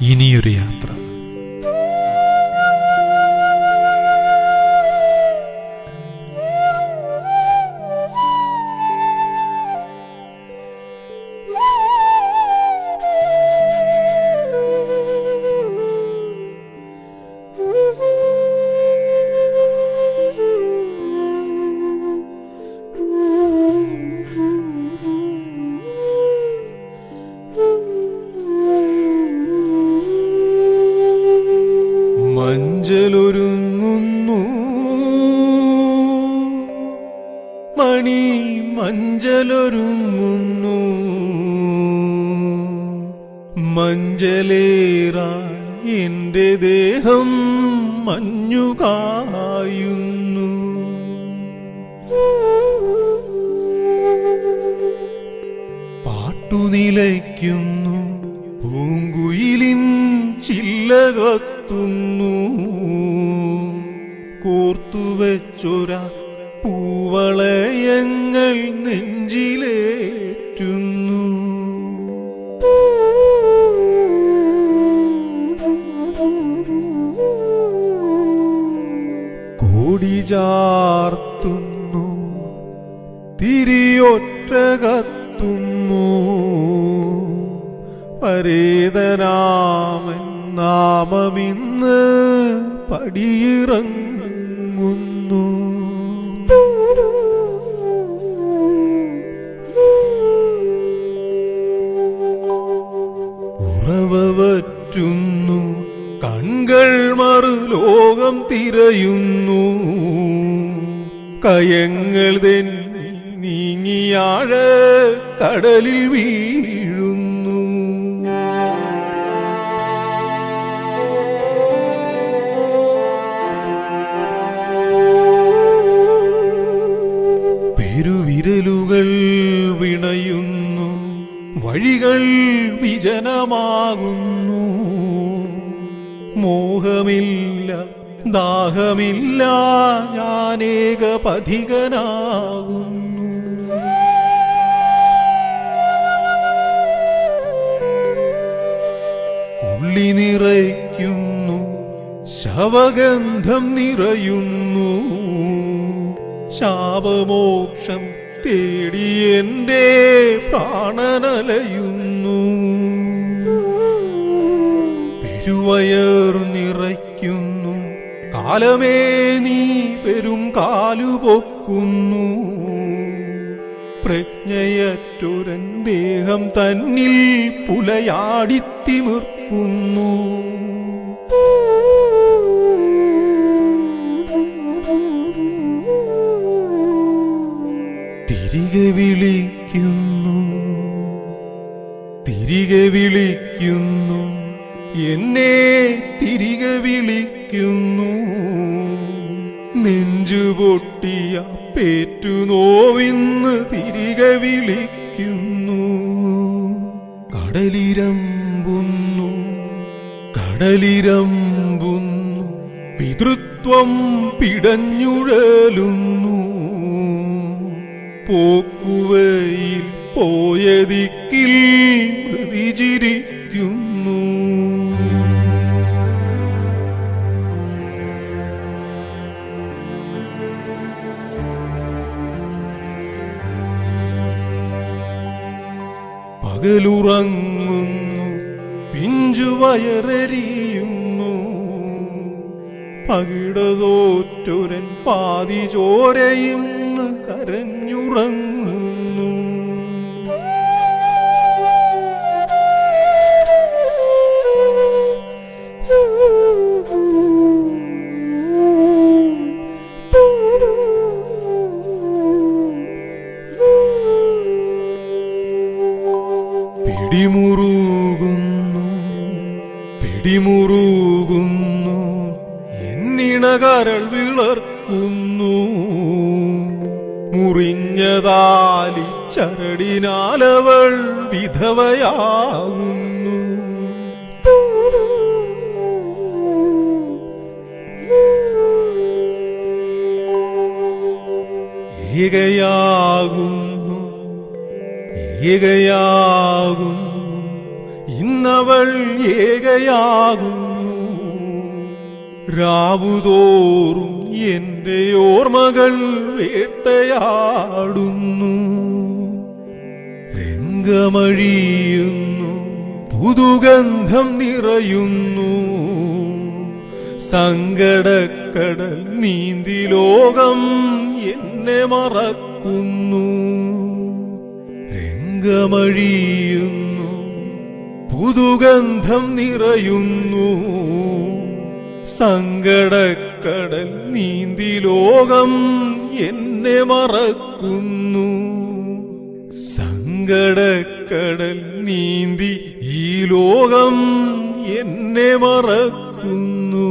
ഇനിയൊരു യാത്ര. മഞ്ചലൊരുങ്ങുന്നു മണി മഞ്ചലൊരുങ്ങുന്നു. മഞ്ചലേറാൻ എന്റെ ദേഹം മഞ്ഞുകായുന്നു പാട്ടുനിലയ്ക്കുന്നു പൂങ്കുയിലിൻ ചില്ലകത്തുന്നു കോർത്തുവച്ചൊര പൂവളയങ്ങൾ നെഞ്ചിലേറ്റുന്നു. കോടി ചാർത്തുന്നു. തിരിയൊറ്റ കത്തുന്നു. പരേതനാമൻ നാമമിന്ന് പടിയിറങ്ങുന്നു. ഉറവറ്റുന്നു കൺകൾ മറുലോകം തിരയുന്നു. കയങ്ങൾ തെന്നി നീങ്ങിയാഴ കടലിൽ വീഴുന്നു. മോഹമില്ല ദാഹമില്ല ഞാനേക പഥികനാകുന്നു ഉള്ളി നിറയ്ക്കുന്നു ശവഗന്ധം നിറയുന്നു. ശാപമോക്ഷം തേടി എന്റെ പ്രാണനലയുന്നു. പെരുവയർ നിറയ്ക്കുന്നു കാലമേ നീ പെരും കാലുപൊക്കുന്നു. പ്രജ്ഞയറ്റൊരൻ ദേഹം തന്നിൽ പുലയാടിത്തിമിർക്കുന്നു. തിരികെ വിളിക്കുന്നു. തിരികെ വിളിക്കുന്നു. എന്നെ തിരികെ വിളിക്കുന്നു. നെഞ്ചുപൊട്ടിയ പേറ്റുനോവിന്ന് തിരികെ വിളിക്കുന്നു. കടലിരമ്പുന്നു കടലിരമ്പുന്നു പിതൃത്വം പിടഞ്ഞുഴലുന്നു. പോക്കുവയിൽ പോയതിക്കിൽ പകലുറങ്ങുന്നു പിഞ്ചുവയറെരിയുന്നു പകിടതോറ്റൊരൻ പാതി ചോരയിന്ന് കരഞ്ഞുറങ്ങുന്നു. പിടിമുറുകുന്നു. പിടിമുറുകുന്നു. എന്നിണകരൾ വിളർക്കുന്നു മുറിഞ്ഞതാലി ചരടിനാലവൾ വിധവയാകുന്നു. ഏകയാകുന്നു. ഏകയാകുന്നു. ഇന്നവൾ ഏകയാകുന്നു. രാവുതോറും എന്റെ ഓർമ്മകൾ വേട്ടയാടുന്നു. രംഗമഴിയുന്നു പുതുഗന്ധം നിറയുന്നു. സങ്കടക്കടൽ നീന്തി ലോകം എന്നെ മറക്കുന്നു. രംഗമഴിയുന്നു പുതുഗന്ധം നിറയുന്നു. സങ്കടക്കടൽ നീന്തി ലോകം എന്നെ മറക്കുന്നു. സങ്കടക്കടൽ നീന്തി ഈ ലോകം എന്നെ മറക്കുന്നു.